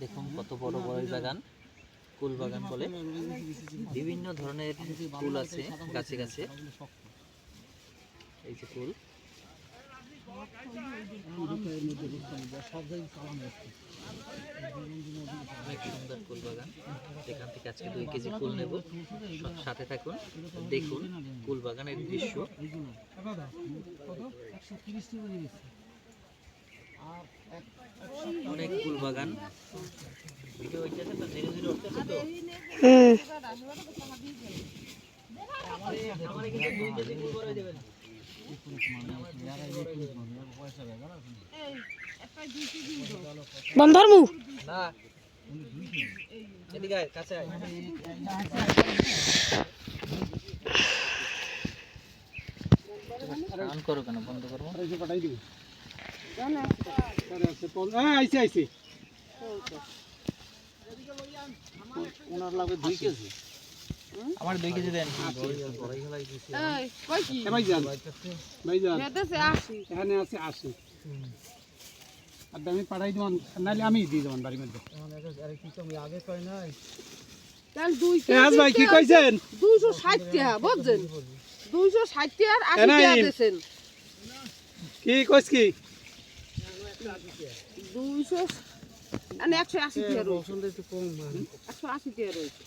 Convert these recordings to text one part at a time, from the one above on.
দেখুন কত বড় বড় বাগান, কুল বাগান বলে। বিভিন্ন ধরনের ফুল আছে গাছে গাছে। এই যে ফুল। ফুল এখান থেকে দুই কেজি ফুল নেব। সাথে থাকুন, দেখুন কুল বাগানের দৃশ্য। অনেক ফুল বাগান। ভিডিও হইতেছে তো ধীরে ধীরে উঠতেছে তো আমার কিন্তু দুই কেজি ফুল বড় বন্ধর মুখ না। এদিকে কাছে আয়। অন করো কেন? বন্ধ করব আইসি আইসি ওনার লাগবে দুই কেজি আমার দুই কেজি দেন। ভাইজান ভাইজান এখানে আছে আশি আর আমি পাঠাই দেবেন নাহলে আমি দিয়ে দেবেন বাড়ির মধ্যে ভাই কি কইছেন দুইশো ষাট টাকা বুঝছেন? দুইশো ষাট টাকা আর আশি নাই। টাকা দিয়েছেন। কি কইস কি? দুইশো মানে একশো আশি টাকা রয়েছে। একশো আশি টাকা রয়েছে।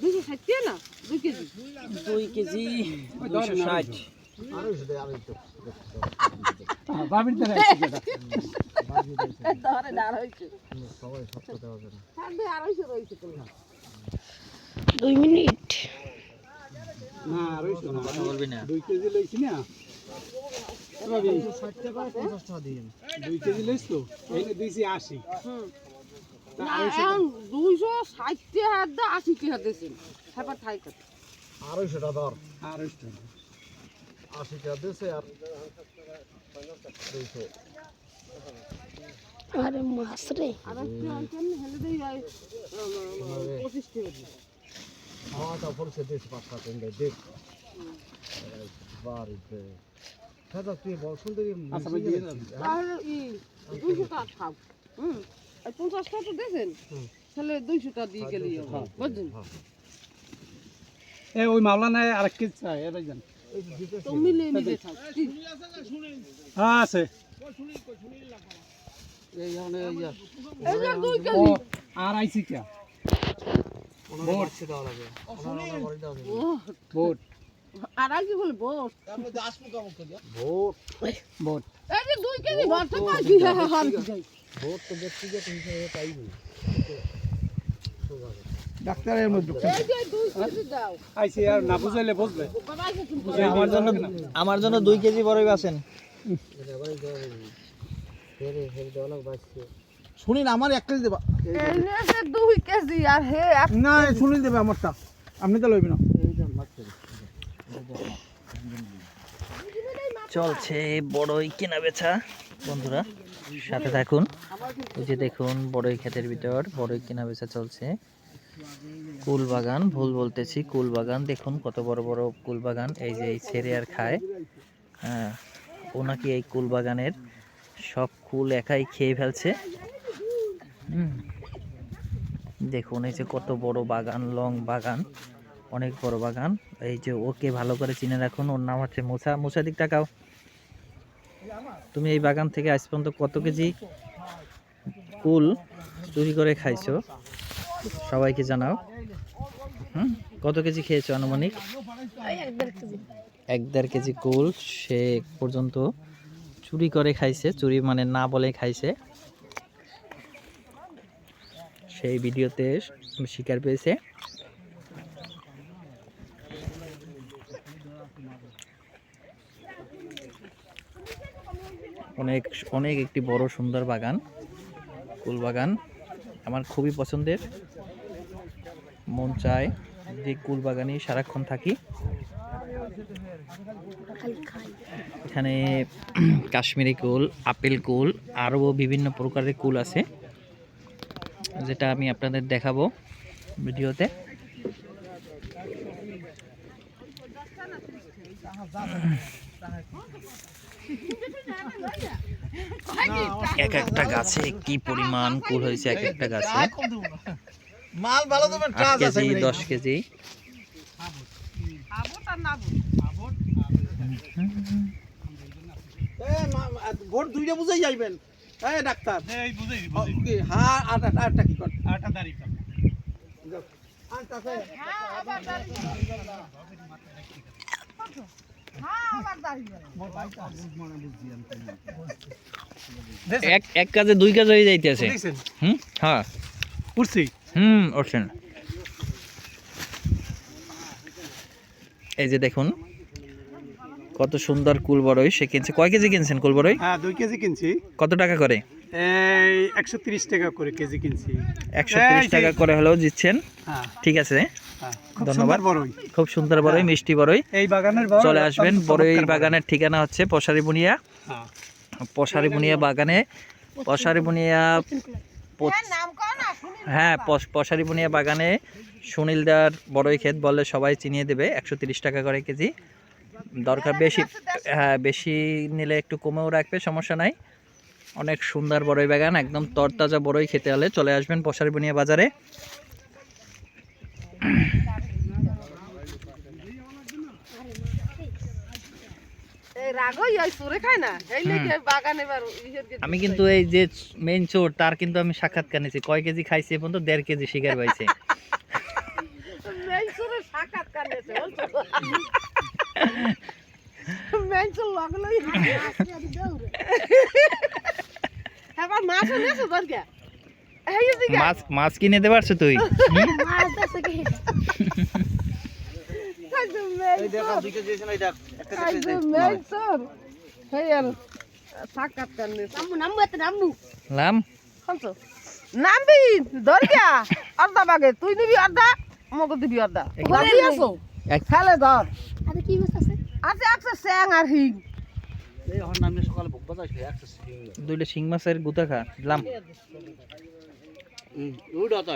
দুইশো ষাট টাকা না? দুই কেজি? দুই কেজি দুইশো ষাট। আড়াইশো আড়াইশো দুই মিনিট। না রইছো না। বলবি না। দুই কেজি লইছি না। দুই কেজি লইছ তো? দিয়েছি আশি। এখন দুইশো ষাট টাকা দা আশি টাকা থাই কথা আড়াইশোটা ধর আড়াইশো আশি টাকা দিয়েছে আর দুইশো। আরে মাছ রে। টাকা পাঁচ সাত দিন দেখ বাড়িতে দাদা তুই বল সুন্দরী আচ্ছা তাহলে ই দুইশো টাকা খাও। হুম আর পঞ্চাশ টাকা তো দিয়েছেন তাহলে দুইশো টাকা দিয়ে গেলি বুঝলেন? এ ওই আরেক কেজি চাই তো মিলে মিলে হ্যাঁ আছে। কেজি আর আইসি কে? ও বোট আর কি বস ভোট। এই যে দুই কেজি ভোট তো ব্যক্তিগত হিসেবে পাইনি। ডাক্তারের মধ্যে এই দুই কেজি দাও। আইসি আর না বুঝাইলে বুঝবে। আমার জন্য আমার জন্য দুই কেজি বড়ই আছেন শুনিন আমার এক কেজি দেবা। এই যে দুই কেজি আর হে এক না শুনিন দেবে আমারটা। আপনি তো লইবি না। চলছে বড়ই কেনা বেচা বন্ধুরা, সাথে থাকুন। ওই যে দেখুন, বড়ই ক্ষেতের ভিতর বড়ই কেনা বেচা চলছে। কুল বাগান ভুল বলতেছি কুল বাগান দেখুন কত বড় বড় কুল বাগান এই যে এই ছেড়ে আর খায়। হ্যাঁ ও নাকি এই কুল বাগানের সব কুল একাই খেয়ে ফেলছে। দেখুন, এই যে কত বড় বাগান, লং বাগান, অনেক বড় বাগান। এই যে ওকে ভালো করে চিনে রাখুন, ওর নাম হচ্ছে মুসা। মুসা দিক টাকাও তুমি এই বাগান থেকে আজ পর্যন্ত কত কেজি কুল চুরি করে খাইছো? সবাইকে জানাও। হুম? কত কেজি খেয়েছো আনুমানিক? এক দেড় কেজি কুল সে পর্যন্ত চুরি করে খাইছে, চুরি মানে না বলে খাইছে। সেই ভিডিওতে শিকার পেয়েছে। অনেক অনেক একটি বড় সুন্দর বাগান কুল বাগান। আমার খুবই পছন্দের। মন চায় যে কুল বাগানে সারাক্ষণ থাকি। এখানে কাশ্মীরি কুল, আপেল কুল, আরও বিভিন্ন প্রকারের কুল আছে, যেটা আমি আপনাদের দেখাবো ভিডিওতে। এক একটা গাছে কি পরিমাণ কুল হয়েছে এক একটা গাছে? মাল ভালো দেবেন আট কেজি দশ কেজি। ভোট দুইটা বুঝাই যাইবেন। এই ডাক্তার। এই বুঝেই ও, কি, হ্যাঁ আর আর- আরটা কি কর? আটা। হ্যাঁ দাঁড়িয়ে। হ্যাঁ এক এক কাজে দুই কাজ হয়ে যাইতেছে। হুম? হ্যাঁ। উঠছি। হুম এই যে দেখুন কত সুন্দর কুল বড়ই সে কিনছে। কয় কেজি কিনছেন কুল বড়ই? হ্যাঁ দুই কেজি কিনছি। কত টাকা করে? এই একশো তিরিশ টাকা করে কেজি কিনছি। একশো তিরিশ টাকা করে হলেও দিচ্ছেন। হ্যাঁ। ঠিক আছে। হ্যাঁ। খুব ধন্যবাদ। সুন্দর বড়ই খুব সুন্দর বড়ই মিষ্টি বড়ই এই বাগানের বড় চলে আসবেন। বড়ই। বাগানের ঠিকানা হচ্ছে পশারি বুনিয়া হ্যাঁ পশারি বুনিয়া বাগানে পশারি বুনিয়া হ্যাঁ পশ- পশারি বুনিয়া বাগানে সুনীলদার বড়ই ক্ষেত বললে সবাই চিনিয়ে দেবে একশো তিরিশ টাকা করে কেজি। দরকার বেশি হ্যাঁ বেশি নিলে একটু কমেও রাখবে সমস্যা নাই। অনেক সুন্দর বড়ই বাগান একদম তরতাজা বড়ই খেতে হলে। চলে আসবেন পশারি বুনিয়া বাজারে। এই রাগই ওই তোরে খায় না? এই লেগে বাগানে এবার ইহের গে- আমি কিন্তু এই যে মেইন চোর তার কিন্তু আমি সাক্ষাৎকার নিয়েছি কয় কেজি খাইছি এ পর্যন্ত দেড় কেজি শিকার পাইছে। মেনসুরের মাছ মাছ কিনে দিতে পারছ তুই? নামবি অর্ধা বাগে। তুই নিবি অর্ধা আমাকে দিবি অর্ধা। আছো ফেলে ধর। আরে কি মাছ আছে? আছে একটা স্যাং আর হিং। দুইটা শিং মাছের গুতা খা লাম। ওইটা তো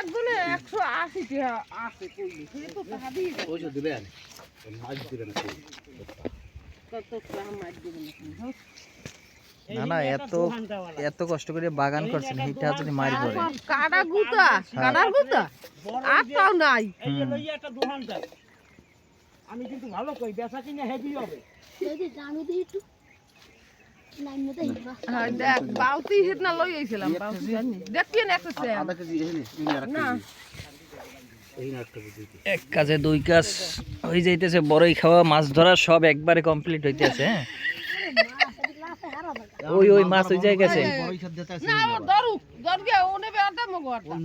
একজনে একশো আশি টাকা মাছ না? না না এত এত কষ্ট করে বাগান করছেন হিটা যদি মারি পড়ে কাটা গুতা কাটার গুতা? আর তাও নাই। যদি দামি দিই একটু। লাইন মতো হিবা হ্যাঁ, দেখ বাউতি হিটনা লই আইছিলাম বাউতি জানি। দেখবি না একটা আধা কেজি না কেজি। এক কাজে দুই কাজ। হয়ে যাইতেছে বড়ই খাওয়া মাছ ধরা সব একবারে কমপ্লিট হইতেছে হ্যাঁ? ওই ওই মাছ ওই জায়গায় গেছে। না ধরুক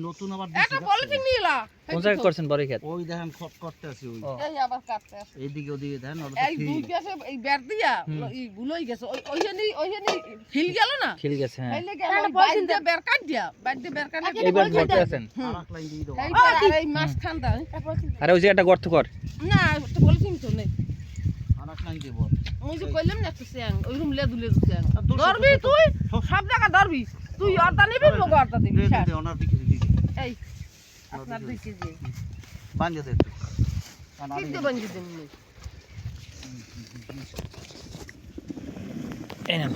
নতুন আবার একটা পলিথিন নিলা কোন জায়গায় করছেন বড়ই খেত? ওই দেখেন খট করতে আছে ওই। এই আবার কাটতে আছে এইদিকে ওদিকে দেখেন ওটা এই দুই গেছে এই বের দিয়া এই গুলোই গেছে। ওই ওইখানে ওইখানে ফিল গেল না? খিল গেছে হ্যাঁ। এই লেগে ওই বাইর দিয়ে বের কাট দিয়া বাইর দিয়ে বের কাট এইবার ধরতে আছেন? আরেক লাইন দিয়ে দাও। আর এই মাছ ঠান্ডা। আরে ওই জায়গাটা গর্ত কর। না তো পলিথিন তো নেই। আরেক লাইন দিব ওই যে কইলাম না একটা স্যাং ওই রুম লেদু লেদু স্যাং। ধরবি তুই? সব জায়গা ধরবি। তুই অর্ধা নিবি লোক অর্ধা দিবি দে ওনার দিকে দিকে। এই আপনার দুই কেজি। বান্ধে দে একটু। কিন্তু বাঞ্জি দিন এই নেন